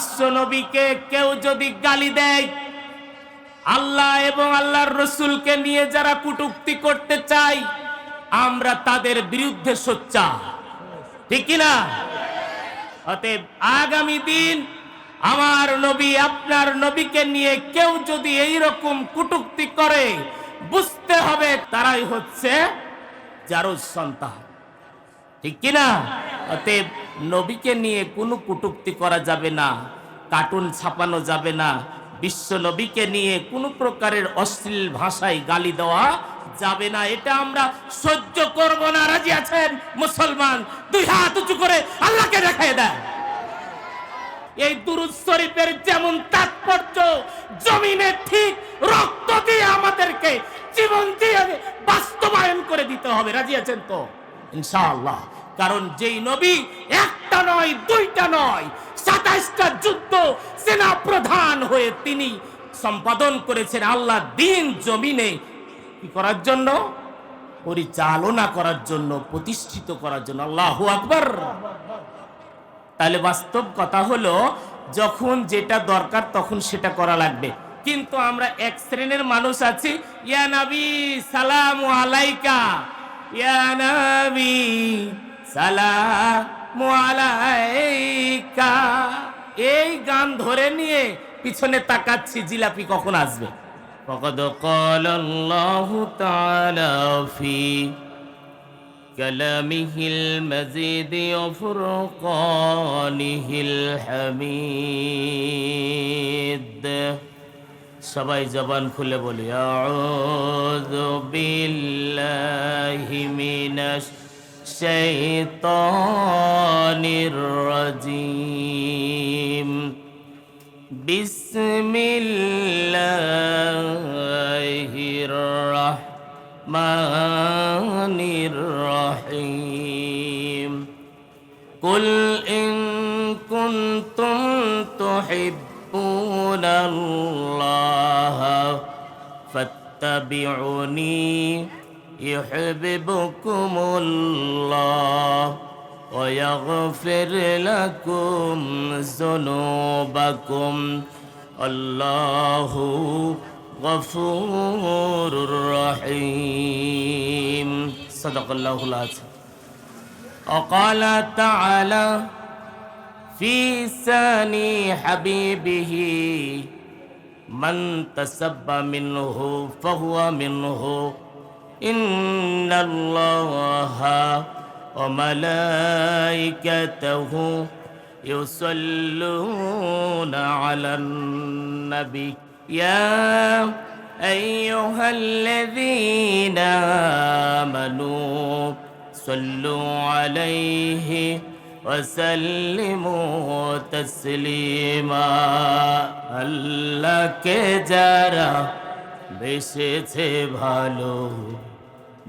বিশ্ব নবীকে কেউ যদি গালি দেয়, আল্লাহ এবং আল্লাহর রসুলকে নিয়ে যারা কুটুক্তি করতে চায়, আমরা তাদের বিরুদ্ধে সোচ্চা ঠিক কিনা? অতএব আগামী দিন আমার নবী, আপনার নবীকে নিয়ে কেউ যদি এই রকম কুটুক্তি করে, বুঝতে হবে তারাই হচ্ছে জারুজ সন্তান। ঠিক কিনা? অতএব নবীকে নিয়ে কোনো কুটুক্তি করা যাবে না, কার্টুন ছাপানো যাবে না, বিশ্ব নবীকে নিয়ে কোনো প্রকারের অশ্লীল ভাষায় গালি দেওয়া যাবে না। এটা আমরা সহ্য করব না। রাজি আছেন মুসলমান? দুই হাত উঁচু করে আল্লাহকে দেখায় দেয় এই দুরুদ শরীফের যেমন তাৎপর্য, জমিনে ঠিক রক্ত দিয়ে আমাদেরকে জীবন দিয়ে বাস্তবায়ন করে দিতে হবে। রাজি আছেন তো? ইনশাআল্লাহ। কারণ যেই নবী একটা নয়, দুইটা নয়, সাতাইশটা যুদ্ধ সেনা প্রধান হয়ে তিনি সম্পাদন করেছেন আল্লাহ দিন জমিনে। কি করার জন্য? পরিচালনা করার জন্য, প্রতিষ্ঠিত করার জন্য। আল্লাহ আকবর। তাহলে বাস্তব কথা হলো, যখন যেটা দরকার তখন সেটা করা লাগবে। কিন্তু আমরা এক শ্রেণির মানুষ আছি। ইয়া নবী, সালাম আলাইকা। ইয়া নবী সালাম আলাইকা এই গান ধরে নিয়ে পিছনে তাকাচ্ছি জিলাপি কখন আসবে فقد قال الله تعالى في كلامه المزيد وفرقانه الحميد সবাই জবান খুলে বলি আউযু বিল্লাহি মিনাশ الشيطان الرجيم بسم الله الرحمن الرحيم قل إن كنتم تحبون الله فاتبعوني يحببكم الله ويغفر لكم ذنوبكم. الله غفور رحيم. صدق الله العظيم. وقال تعالى في ثاني حبيبه من تسب منه فهو منه. إن الله وملائكته يصلون على النبي يا أيها الذين آمنوا صلوا عليه وسلموا تسليما আল্লাহকে যারা বেসেছে ভালো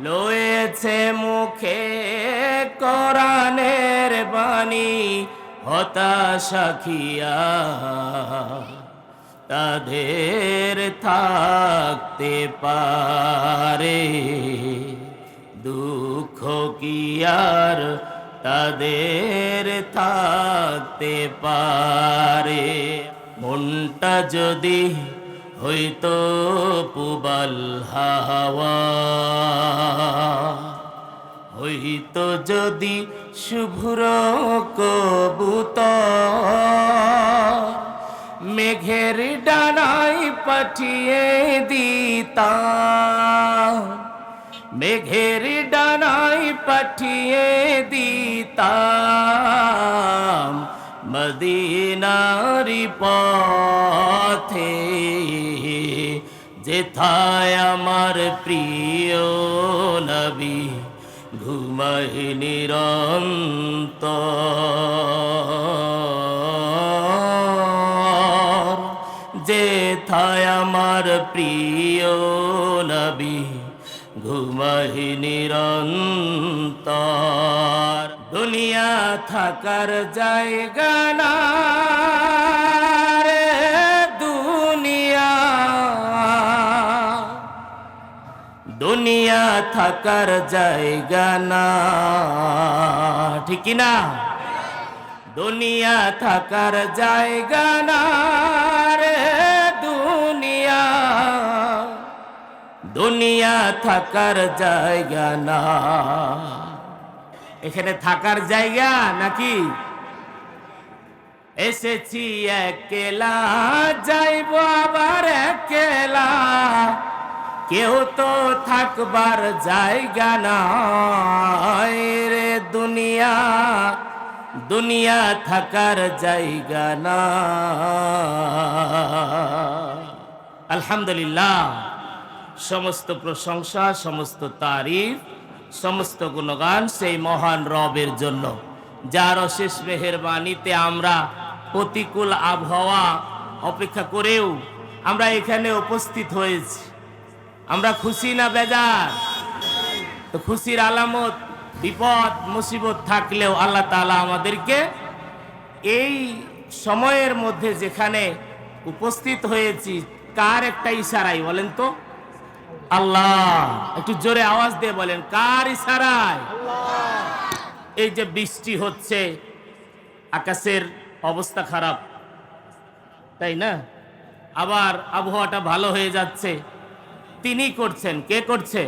লয়েছে মুখে কোরআনের বাণী, হতাশা খিয়া তাদের থাকতে পারে। দুঃখ কি আর তাদের থাকতে পারে? মনটা যদি হইতো পুবাল হাওয়া। হইতো যদি শুভ্র কবুত মেঘের ডানাই পাঠিয়ে দিতা মেঘের ডানাই পাঠিয়ে দিতাম। মদিনারি পথে যেথায় আমার প্রিয় নবী ঘুমাই নিরন্তর। যেথায় আমার প্রিয় নবী ঘুমাহি নিরন্তর। দুনিয়া থাকার জায়গা না দুনিয়া থাকার জায়গা না। ঠিক না দুনিয়া থাকার জায়গা না রে দুনিয়া। দুনিয়া থাকার জায়গা না। এখানে থাকার জায়গা নাকি? এসেছি একলা, যাইব আবার একলা। কেউ তো থাকবার জায়গা নাই রে দুনিয়া দুনিয়া থাকার জায়গা না আলহামদুলিল্লাহ, সমস্ত প্রশংসা, সমস্ত তারিফ, সমস্ত গুণগান সেই মহান রবের জন্য। যার অশেষ মেহেরবানিতে আমরা প্রতিকূল আবহাওয়া অপেক্ষা করেও আমরা এখানে উপস্থিত হয়েছি। আমরা খুশি না বেজার? তো খুশির আলামত, বিপদ, মুসিবত থাকলেও আল্লাহ তাআলা আমাদেরকে এই সময়ের মধ্যে যেখানে উপস্থিত হয়েছি, কার একটা ইশারাই বলেন তো? আল্লাহ, একটু জোরে আওয়াজ দিয়ে বলেন, কার ইশারায়? এই যে বৃষ্টি হচ্ছে, আকাশের অবস্থা খারাপ, তাই না? আবার আবহাওয়াটা ভালো হয়ে যাচ্ছে তিনি করছেন কে করছে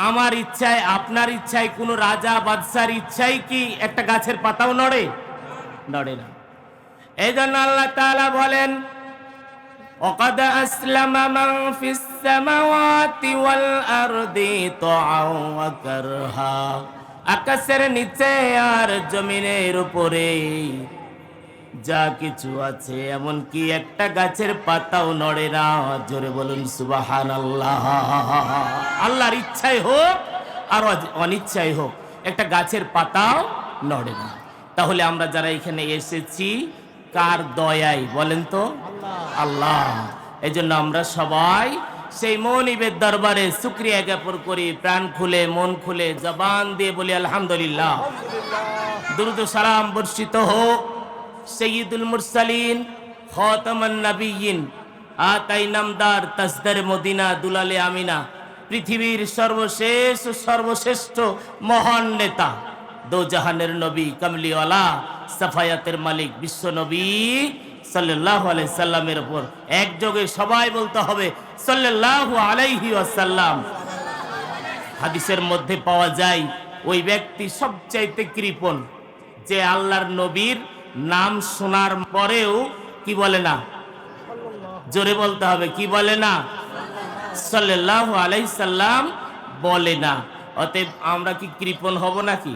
আমার ইচ্ছায় আপনার ইচ্ছায় কোনো রাজা বাদশার ইচ্ছায় কি একটা গাছের পাতাও নড়ে নড়ে না এই জন্য আল্লাহ তাআলা বলেন وقد أسلم من في السماوات والأرض طوعا وكرها আকাশের নিচে আর জমিনের উপরে যা কিছু আছে এমন কি একটা গাছের পাতাও নড়ে না। জোরে বলুন সুবাহান আল্লাহ আল্লাহর ইচ্ছাই হোক আর অনিচ্ছাই হোক, একটা গাছের পাতাও নড়ে না। তাহলে আমরা যারা এখানে এসেছি, কার দয়াই বলেন তো? আল্লাহ। এই জন্য আমরা সবাই সেই মনিবের দরবারে শুক্রিয়া জ্ঞাপন করি, প্রাণ খুলে, মন খুলে, জবান দিয়ে বলি, আলহামদুলিল্লাহ। দ্রুত সালাম বর্ষিত হোক। সৈয়দুল মুরসালিন, খতমান নবীন আতাই নামদার তসদর মদিনা দুলালে আমিনা, পৃথিবীর সর্বশেষ সর্বশ্রেষ্ঠ মহান নেতা দো জাহানের নবী, কামলিওয়ালা, সাফায়াতের মালিক, বিশ্ব নবী সাল্লাল্লাহু আলাইহি সাল্লামের উপর একযোগে সবাই বলতে হবে, সাল্লাল্লাহু আলাইহি ওয়াসাল্লাম। হাদিসের মধ্যে পাওয়া যায়, ওই ব্যক্তি সবচাইতে কৃপণ, যে আল্লাহর নবীর নাম শোনার পরেও কি বলে না? জোরে বলতে হবে, কি বলে না? সাল্লাল্লাহু আলাইহি সাল্লাম বলে না। অতএব আমরা কি কৃপণ হব নাকি?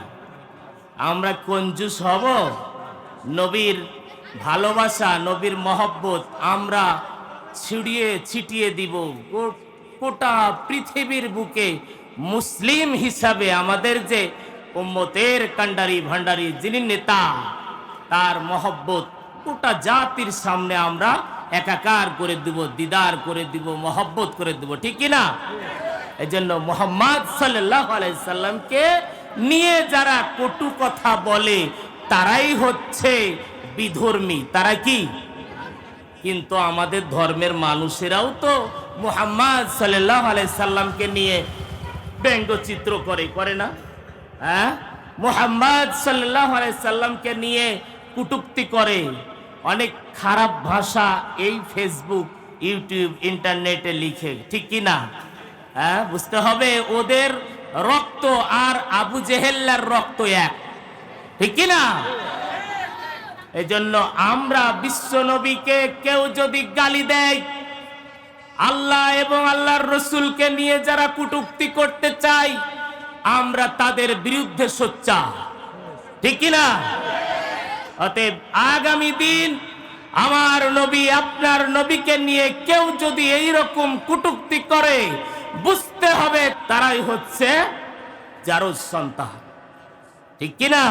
আমরা কঞ্জুস হব? নবীর ভালোবাসা, নবীর মহব্বত আমরা ছিড়িয়ে ছিটিয়ে দিব। গোটা পৃথিবীর বুকে মুসলিম হিসাবে আমাদের যে উম্মতের কান্ডারি ভান্ডারি যিনি নেতা তার মহব্বত গোটা জাতির সামনে আমরা একাকার করে দিব, দিদার করে দিব, মহব্বত করে দিব, ঠিক কি না? এই জন্য মোহাম্মদ সাল্লাহ আলাইসাল্লামকে নিয়ে যারা কটু কথা বলে, তারাই হচ্ছে বিধর্মী। তারা কি? কিন্তু আমাদের ধর্মের মানুষেরাও তো মুহাম্মদ সাল্লাহ আলাইসাল্লামকে নিয়ে ব্যঙ্গচিত্র করে করে না? হ্যাঁ? মোহাম্মদ সাল্লাহ আলাইসাল্লামকে নিয়ে কুটুক্তি করে। অনেক খারাপ ভাষা এই ফেসবুক ইউটিউব ইন্টারনেটে লিখে। ঠিক কি না? হ্যাঁ বুঝতে হবে, ওদের রক্ত আর আবু জেহেল্লার রক্ত এক। ঠিক কি না? এজন্য আমরা বিশ্ব নবীকে কেউ যদি গালি দেয়, আল্লাহ এবং আল্লাহর রসুলকে নিয়ে যারা কুটুক্তি করতে চাই আমরা তাদের বিরুদ্ধে সোচ্চা ঠিক কি না? অতএব আগামী দিন আমার নবী, আপনার নবীকে নিয়ে কেউ যদি এই রকম কুটুক্তি করে, বুঝতে হবে তারাই হচ্ছে জারুজ সন্তান। ঠিক কিনা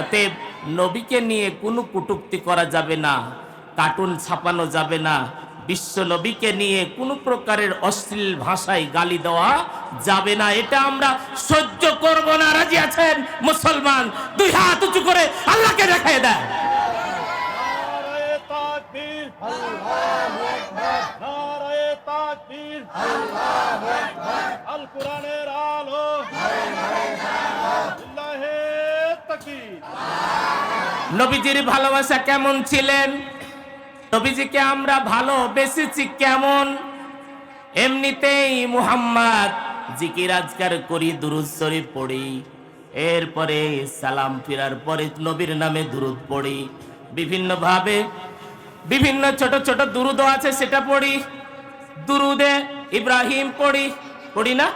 অতএব নবীকে নিয়ে কোনো কুটুক্তি করা যাবে না, কার্টুন ছাপানো যাবে না বিশ্ব নবীকে নিয়ে কোনো প্রকারের অশ্লীল ভাষায় গালি দেওয়া যাবে না। এটা আমরা সহ্য করব না। রাজি আছেন মুসলমান? দুই হাত উঁচু করে আল্লাহকে দেখায় দেয় আল। কোরআনের আলো নবীজির ভালোবাসা কেমন ছিলেন? নবীজিকে আমরা ভালোবেসেছি কেমন? এমনিতেই মুহাম্মদ জিকির আজকার করি, দুরুদ শরীফ পড়ি, এরপরে সালাম ফিরার পরে নবীর নামে দুরুদ পড়ি বিভিন্ন ভাবে বিভিন্ন ছোট ছোট দুরুদ আছে, সেটা পড়ি, দুরুদে ইব্রাহিম পড়ি পড়ি না?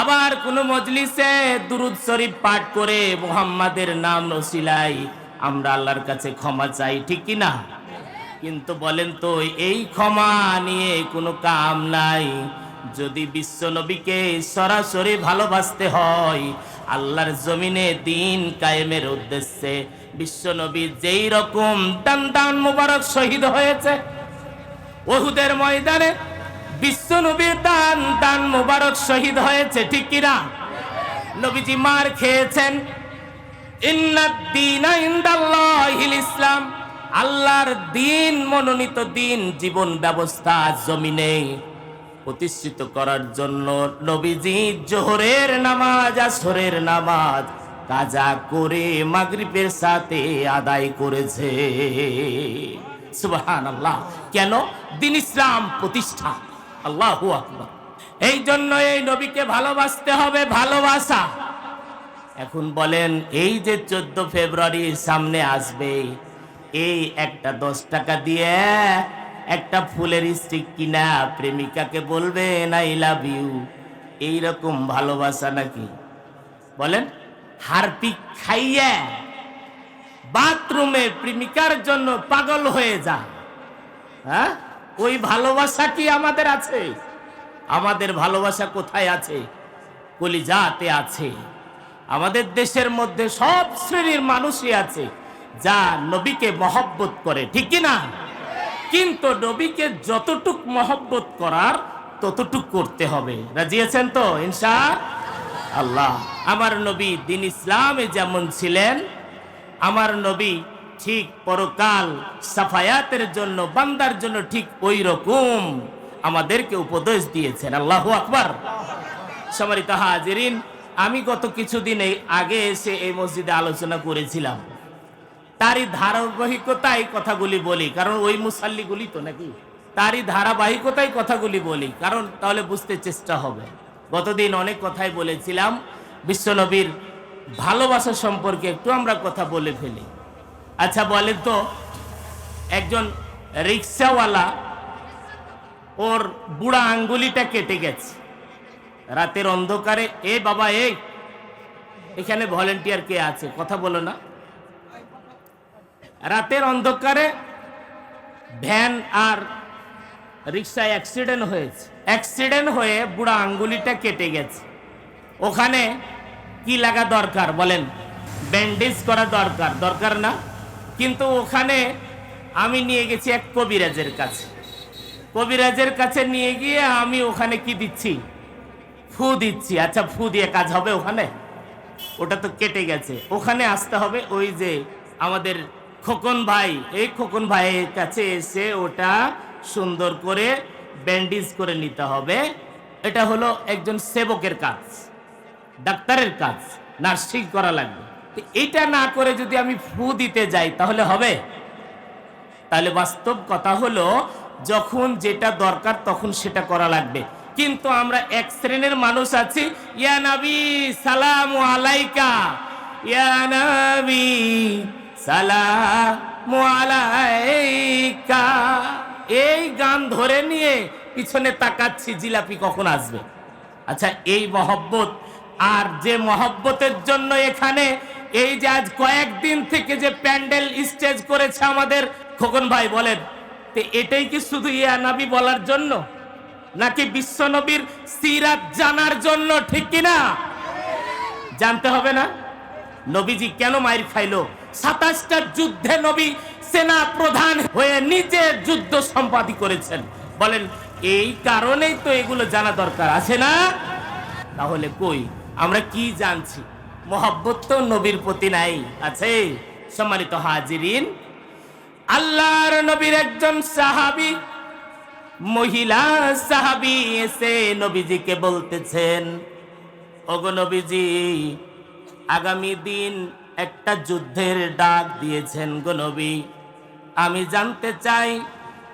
আবার কোন মজলিসে দুরুদ শরীফ পাঠ করে মুহাম্মাদের নাম রসিলাই আমরা আল্লাহর কাছে ক্ষমা চাই, ঠিক কি না? কিন্তু বলেন তো, এই ক্ষমা নিয়ে কোনো কাম নাই। যদি বিশ্ব নবীকে সরাসরি ভালোবাসতে হয়, আল্লাহর জমিনে দিন কায়েমের উদ্দেশ্যে বিশ্ব নবী যেই রকম দান দান মুবারক শহীদ হয়েছে, ওহুদের ময়দানে বিশ্ব নবীর দান দান মুবারক শহীদ হয়েছে, ঠিক কিনা নবীজি মার খেয়েছেন ইন্নাদ্দীনা ইসলাম। আল্লাহর দিন, মনোনীত দিন, জীবন ব্যবস্থা জমিনে প্রতিষ্ঠিত করার জন্য নবীজি জোহরের নামাজ, আসরের নামাজ কাজা করে মাগরিবের সাথে আদায় করেছে। সুবহান আল্লাহ কেন? দিন ইসলাম প্রতিষ্ঠা। আল্লাহু আকবার। এই জন্য এই নবীকে ভালোবাসতে হবে, ভালোবাসা। এখন বলেন, এই যে চোদ্দ ফেব্রুয়ারি সামনে আসবে এই একটা দশ টাকা দিয়ে একটা ফুলের স্টিক কিনা প্রেমিকাকে বলবেন আই লাভ ইউ এইরকম ভালোবাসা নাকি? বলেন, হারপিক খাইয়া বাথরুমে প্রেমিকার জন্য পাগল হয়ে যা। হ্যাঁ? ওই ভালোবাসা কি আমাদের আছে? আমাদের ভালোবাসা কোথায় আছে? কলিজাতে আছে। আমাদের দেশের মধ্যে সব শ্রেণির মানুষই আছে। যা নবীকে মহব্বত করে, ঠিক না কিন্তু নবীকে যতটুক মহব্বত করার, ততটুক করতে হবে। রাজি আছেন তো ইনশা আল্লাহ, আমার নবী দিন ইসলামে যেমন ছিলেন, আমার নবী ঠিক পরকাল সাফায়াতের জন্য, বান্দার জন্য ঠিক ওই রকম আমাদেরকে উপদেশ দিয়েছেন। আল্লাহ আকবার। সমারিত হাজিরিন, আমি গত কিছুদিন আগে এসে এই মসজিদে আলোচনা করেছিলাম। তারই ধারাবাহিকতায় কথাগুলি বলি, কারণ ওই মুসাল্লিগুলি তো নাকি? তারই ধারাবাহিকতায় কথাগুলি বলি, কারণ তাহলে বুঝতে চেষ্টা হবে। গতদিন অনেক কথাই বলেছিলাম, বিশ্বনবীর ভালোবাসা সম্পর্কে একটু আমরা কথা বলে ফেলি। আচ্ছা বলেন তো, একজন রিক্সাওয়ালা, ওর বুড়া আঙ্গুলিটা কেটে গেছে। রাতের অন্ধকারে, এ বাবা এই এখানে ভলেন্টিয়ার কে আছে? কথা বলো না। রাতের অন্ধকারে ভ্যান আর রিক্সায় অ্যাক্সিডেন্ট হয়েছে। অ্যাক্সিডেন্ট হয়ে বুড়া আঙ্গুলিটা কেটে গেছে। ওখানে কি লাগা দরকার বলেন? ব্যান্ডেজ করা দরকার দরকার না। কিন্তু ওখানে আমি নিয়ে গেছি এক কবিরাজের কাছে। কবিরাজের কাছে নিয়ে গিয়ে আমি ওখানে কি দিচ্ছি? ফু দিচ্ছি। আচ্ছা ফু দিয়ে কাজ হবে ওখানে? ওটা তো কেটে গেছে। ওখানে আসতে হবে ওই যে আমাদের খোকন ভাই, এই খোকন ভাইয়ের কাছে এসে ওটা সুন্দর করে ব্যান্ডেজ করে নিতে হবে। এটা হলো একজন সেবকের কাজ, ডাক্তারের কাজ, নার্সিং করা লাগবে। এটা না করে যদি আমি ফু দিতে যাই, তাহলে হবে? তাহলে বাস্তব কথা হলো, যখন যেটা দরকার তখন সেটা করা লাগবে। কিন্তু আমরা এক শ্রেণির মানুষ আছি। ইয়া নবী, সালাম আলাইকা। ইয়া নবী সালাম এই গান ধরে নিয়ে পিছনে তাকাচ্ছি, জিলাপি কখন আসবে? আচ্ছা এই মহব্বত আর যে মহব্বতের জন্য এখানে এই যে আজ কয়েকদিন থেকে যে প্যান্ডেল স্টেজ করেছে আমাদের খোকন ভাই বলেন, তো এটাই কি শুধু ইয়া নবী বলার জন্য? নাকি বিশ্ব নবীর সিরাত জানার জন্য ঠিক কিনা? জানতে হবে না? নবীজি কেন মায়ের খাইলো? সাতাশটা যুদ্ধে নবী সেনা প্রধান হয়ে নিজে যুদ্ধ সম্পাদি করেছেন। বলেন, এই কারণেই তো এগুলো জানা দরকার, আছে না? তাহলে কই? আমরা কি জানছি? মোহাব্বত তো নবীর প্রতি নাই, আছে? সম্মানিত হাজিরিন, আল্লাহর নবীর একজন সাহাবী, মহিলা সাহাবী এসে নবীজিকে বলতেছেন, ওগো নবীজি, আগামী দিন একটা যুদ্ধের ডাক দিয়েছেন গো নবী। আমি জানতে চাই,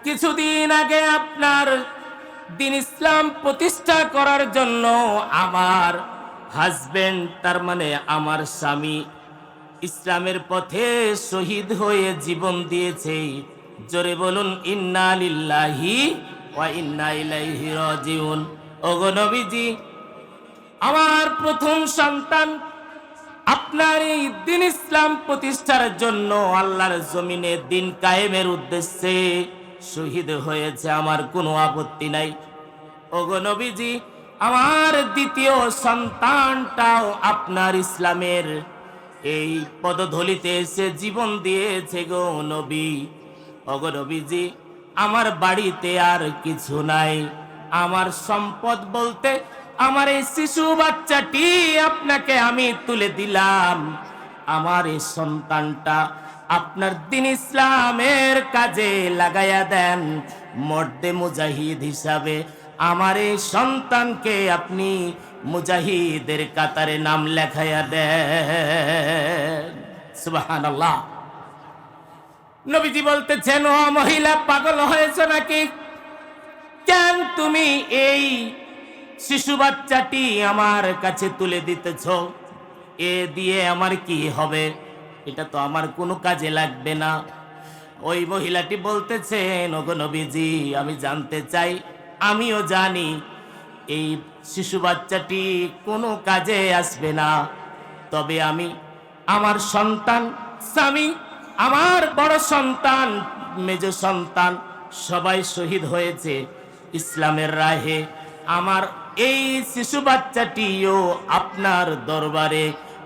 কিছুদিন আগে আপনার দিন ইসলাম প্রতিষ্ঠা করার জন্য আমার হাজবেন্ড তার মানে আমার স্বামী, ইসলামের পথে শহীদ হয়ে জীবন দিয়েছে। জোরে বলুন, ইন্না লিল্লাহি ওয়া ইন্না ইলাইহি রাজিউন। ওগো নবীজি, আমার প্রথম সন্তান আপনার এই দিন ইসলাম প্রতিষ্ঠার জন্য আল্লাহর জমিনে দিন কায়েমের উদ্দেশ্যে শহীদ হয়েছে আমার কোনো আপত্তি নাই। ওগো নবীজি, আমার দ্বিতীয় সন্তানটাও আপনার ইসলামের এই পদধলিতে এসে জীবন দিয়েছে গো নবী। ওগো নবীজি, আমার বাড়িতে আর কিছু নাই। আমার সম্পদ বলতে আমার এই শিশু বাচ্চাটি আপনাকে আমি তুলে দিলাম। আমার এই সন্তানটা আপনার দিন ইসলামের কাজে লাগাইয়া দেন। মর্দে মুজাহিদ হিসাবে আমার এই সন্তানকে আপনি মুজাহিদের কাতারে নাম লেখাইয়া দেন। সুবাহান আল্লাহ নবীজি বলতেছেন, ও মহিলা, পাগল হয়েছে নাকি? কেন তুমি এই শিশু বাচ্চাটি আমার কাছে তুলে দিতেছ। এ দিয়ে আমার কি হবে? এটা তো আমার কোনো কাজে লাগবে না। ওই মহিলাটি বলতেছেন, ওগো নবীজি, আমি জানতে চাই, আমিও জানি এই শিশু বাচ্চাটি কোনো কাজে আসবে না। তবে আমি আমার সন্তান, স্বামী, আমার বড় সন্তান, মেজ সন্তান সবাই শহীদ হয়েছে। ইসলামের রাহে আমার এই শিশু বাচ্চাটিও আপনার দরবারে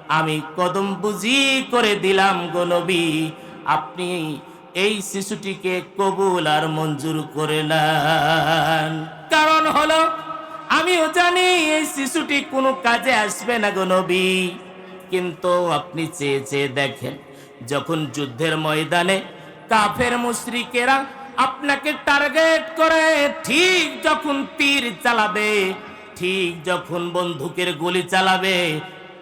আমি কদম বুঝি করে দিলাম গো নবী। আপনি এই শিশুটিকে কবুল আর মঞ্জুর করে কারণ হলো, আমিও জানি এই শিশুটি কোনো কাজে আসবে না গো নবী। কিন্তু আপনি চেয়ে চেয়ে দেখেন, যখন যুদ্ধের ময়দানে কাফের মুশরিকেরা আপনাকে টার্গেট করে, ঠিক যখন তীর চালাবে ঠিক যখন বন্দুকের গুলি চালাবে,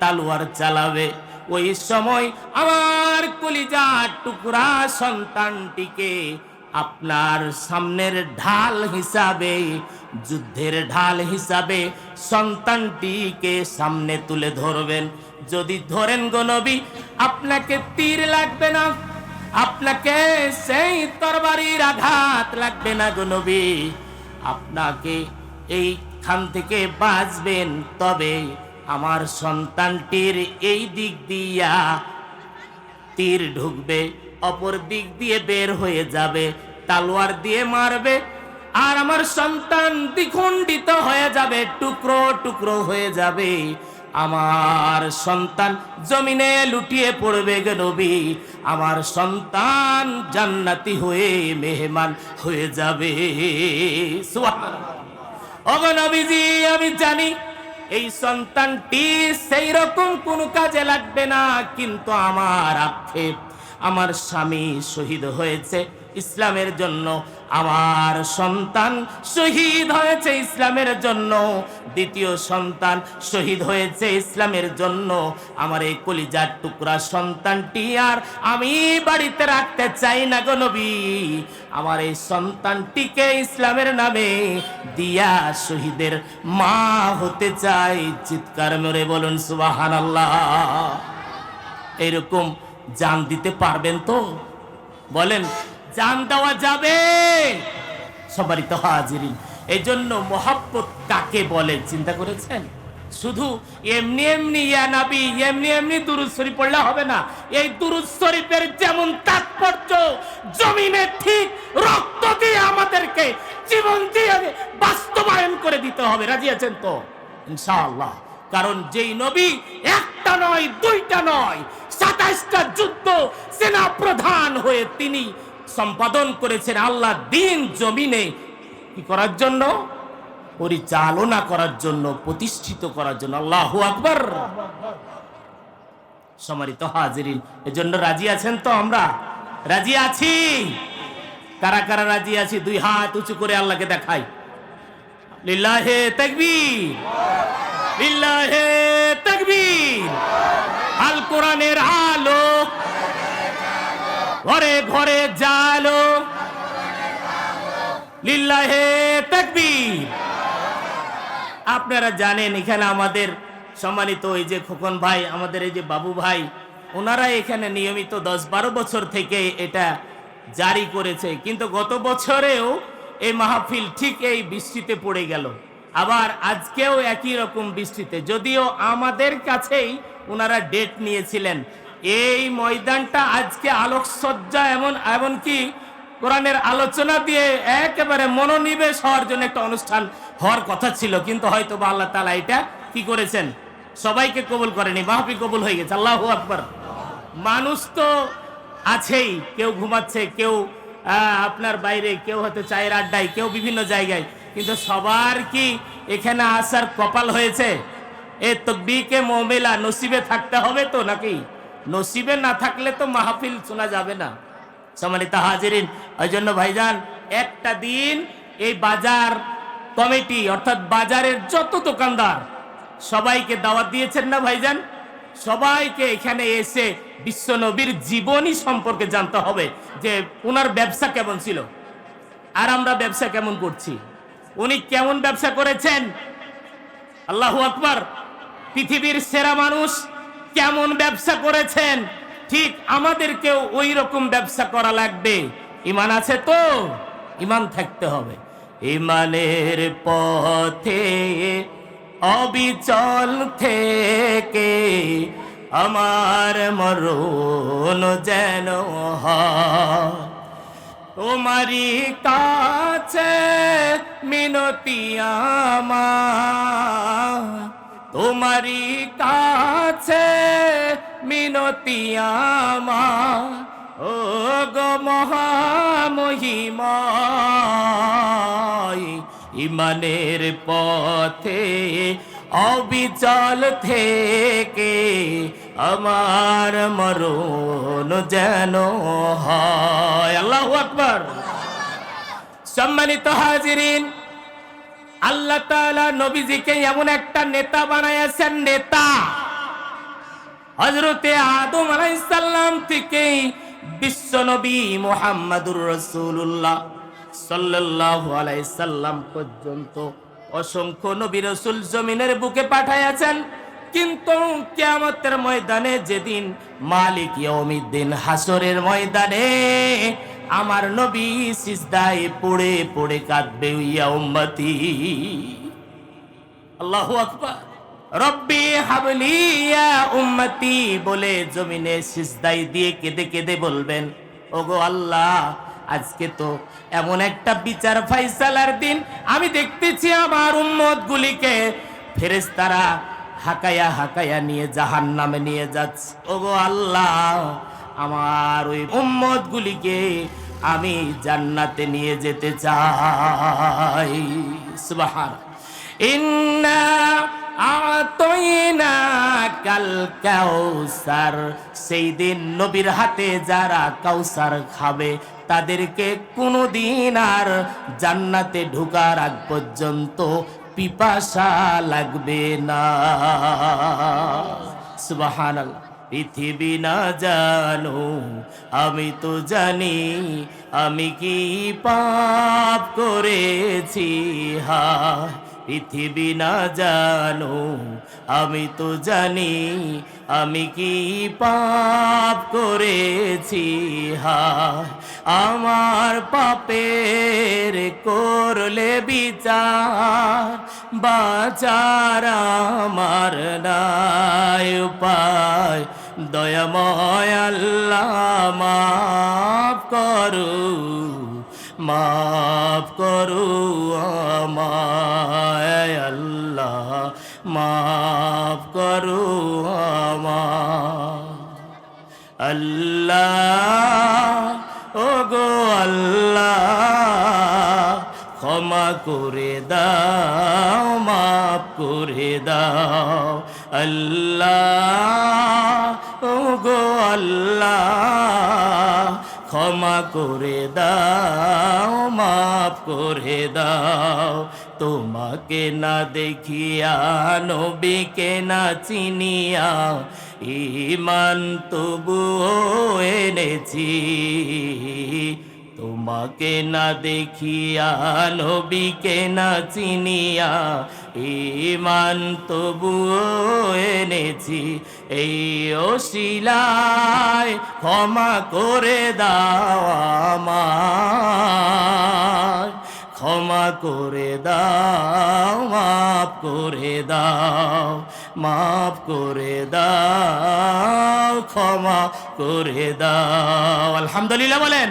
তালোয়ার চালাবে, ওই সময় আমার কলিজার টুকরা সন্তানটিকে আপনার সামনের ঢাল হিসাবে, যুদ্ধের ঢাল হিসাবে সন্তানটিকে সামনে তুলে ধরবেন। যদি ধরেন গো আপনাকে তীর লাগবে না? আপনাকে সেই তরবারির আঘাত লাগবে না গো আপনাকে আপনাকে এইখান থেকে বাঁচবেন। তবে আমার সন্তানটির এই দিক দিয়া তীর ঢুকবে, অপর দিক দিয়ে বের হয়ে যাবে, তালোয়ার দিয়ে মারবে, আর আমার সন্তান দ্বিখণ্ডিত হয়ে যাবে, টুকরো টুকরো হয়ে যাবে। আমার সন্তান জমিনে লুটিয়ে পড়বে নবী, আমার সন্তান জান্নাতি হয়ে মেহমান হয়ে যাবে। সুবহানাল্লাহ। ওগো আমি জানি এই সন্তানটি সেই রকম কোনো কাজে লাগবে না, কিন্তু আমার আক্ষেপ, আমার স্বামী শহীদ হয়েছে। ইসলামের জন্য। আমার সন্তান শহীদ হয়েছে ইসলামের জন্য। দ্বিতীয় সন্তান শহীদ হয়েছে ইসলামের জন্য। আমার এই কলিজার টুকরা সন্তানটি আর আমি বাড়িতে রাখতে চাই না গো নবী। আমার এই সন্তানটিকে ইসলামের নামে দিয়া শহীদের মা হতে চাই। চিৎকার মেরে বলুন সুবাহান আল্লাহ এরকম জান দিতে পারবেন তো? বলেন জান দেওয়া যাবে। সবারই তো হাজিরিন এই জন্য মহাব্বত কাকে বলে চিন্তা করেছেন? শুধু এমনি এমনি ইয়া নাবি, এমনি এমনি দুরুদ শরীফ পড়লে হবে না। এই দুরুদ শরীফের যেমন তাৎপর্য, জমিনে ঠিক রক্ত দিয়ে আমাদেরকে জীবন দিয়ে বাস্তবায়ন করে দিতে হবে। রাজি আছেন তো? ইনশাআল্লাহ। কারণ যেই নবী একটা নয়, দুইটা নয়, সাতাইশটা যুদ্ধ সেনা প্রধান হয়ে তিনি সম্পাদন করেছেন আল্লাহ দিন জমিনে। কি করার জন্য? পরিচালনা করার জন্য, প্রতিষ্ঠিত করার জন্য। আল্লাহ আকবর। সম্মানিত হাজিরিন, এজন্য রাজি আছেন তো আমরা? রাজি আছি? কারা কারা রাজি আছি? দুই হাত উঁচু করে আল্লাহকে দেখাই। লিল্লাহে তাকবীর। লিল্লাহে তাকবীর। আল কোরআনের আলো। ঘরে ঘরে আপনারা জানেন এখানে আমাদের সম্মানিত এই যে খোকন ভাই, আমাদের এই যে বাবু ভাই, ওনারা এখানে নিয়মিত দশ বারো বছর থেকে এটা জারি করেছে। কিন্তু গত বছরেও এই মাহফিল ঠিক এই বৃষ্টিতে পড়ে গেল। আবার আজকেও একই রকম বৃষ্টিতে। যদিও আমাদের কাছেই ওনারা ডেট নিয়েছিলেন। এই ময়দানটা আজকে আলোকসজ্জা এমন, এমনকি কোরআনের আলোচনা দিয়ে একেবারে মনোনিবেশ হওয়ার জন্য একটা অনুষ্ঠান হওয়ার কথা ছিল, কিন্তু হয়তো বা আল্লাহ তালা এটা কি করেছেন? সবাইকে কবুল করেনি, মাহফিল কবুল হয়ে গেছে, আল্লাহ আকবর। মানুষ তো আছেই, কেউ ঘুমাচ্ছে, কেউ আপনার বাইরে, কেউ হয়তো চায়ের আড্ডায়, কেউ বিভিন্ন জায়গায়, কিন্তু সবার কি এখানে আসার কপাল হয়েছে? এ তো তকবিকে মোমেলা নসিবে থাকতে হবে তো নাকি? নসিবে না থাকলে তো মাহফিল শোনা যাবে না। সম্মানিত হাজিরিন ওই জন্য ভাইজান, একটা দিন এই বাজার কমিটি, অর্থাৎ বাজারের যত দোকানদার, সবাইকে দাওয়াত দিয়েছেন না ভাইজান? সবাইকে এখানে এসে বিশ্ব নবীর জীবনী সম্পর্কে জানতে হবে যে ওনার ব্যবসা কেমন ছিল আর আমরা ব্যবসা কেমন করছি। উনি কেমন ব্যবসা করেছেন? আল্লাহু আকবার, পৃথিবীর সেরা মানুষ কেমন ব্যবসা করেছেন? ঠিক আমাদেরকেও ওই রকম ব্যবসা করা লাগবে। ইমান আছে তো? ইমান থাকতে হবে। ইমানের পথে অবিচল থেকে আমার মরণ যেন তোমারি কাছে মিনতি আমার। তোমারি কাছে মিনতি আমার ও গো মহামহিমায়, ইমানের পথে অবিচল থেকে আমার মরণ যেন হয়। আল্লাহ আকবর। সম্মানিত হাজিরিন, আল্লাহ তাআলা নবীজিকে এমন একটা নেতা বানাইয়াছেন, নেতা হজরতে আদম আলাইসাল্লাম থেকে বিশ্ব নবী মোহাম্মদুর রসুল্লাহ সাল্লাল্লাহু আলাইসাল্লাম পর্যন্ত অসংখ্য নবী রসুল জমিনের বুকে পাঠাইয়াছেন। কিন্তু কিয়ামতের ময়দানে যেদিন মালিক ইয়ৌমিদ্দিন হাসরের ময়দানে আমার নবী সিজদায় পড়ে পড়ে কাঁদবে ইয়া উম্মতি আল্লাহু আকবার। রব্বি হাবলিয়া উম্মতি বলে জমিনে সিজদাই দিয়ে কেঁদে কেঁদে বলবেন, ওগো আল্লাহ, আজকে তো এমন একটা বিচার ফাইসালার দিন। আমি দেখতেছি আমার উম্মত গুলিকে ফেরেস্তারা হাকায়া হাকায়া নিয়ে জাহান নামে নিয়ে যাচ্ছে। ওগো আল্লাহ, আমার ওই উম্মত গুলিকে আমি জান্নাতে নিয়ে যেতে চাই। সুবহান। ইন্না কাল কাউসার। সেই দিন নবীর হাতে যারা কাউসার খাবে, তাদেরকে কোনোদিন আর জান্নাতে ঢোকার আগ পর্যন্ত পিপাসা লাগবে না। সুবহানাল্লাহ। পৃথিবী না জানো, আমি তো জানি আমি কি পাপ করেছি হা পৃথিবী না জানো, আমি তো জানি আমি কি পাপ করেছি হা আমার পাপের করলে বিচার, বাচার আমার নাই উপায়। দয়াময় আল্লাহ মাফ করু মাফ করু আল্লাহ মাফ করু আল্লাহ ও গো আল্লাহ, ক্ষমা করে দাও, মাফ করে দাও। আল্লাহ ও গো আল্লাহ, ক্ষমা করে দাও, মাফ করে দাও। তোমাকে না দেখিয়া, নবীকে না চিনিয়া ইমান তবুও এনেছি। তোমাকে না দেখিয়া, নবীকে না চিনিয়া ইমান তবুও এনেছি। এই অশিলায় ক্ষমা করে দাও আমায়। ক্ষমা করে দাও মাফ করে দাও মাফ করে দাও ক্ষমা করে দাও। আলহামদুলিল্লাহ বলেন।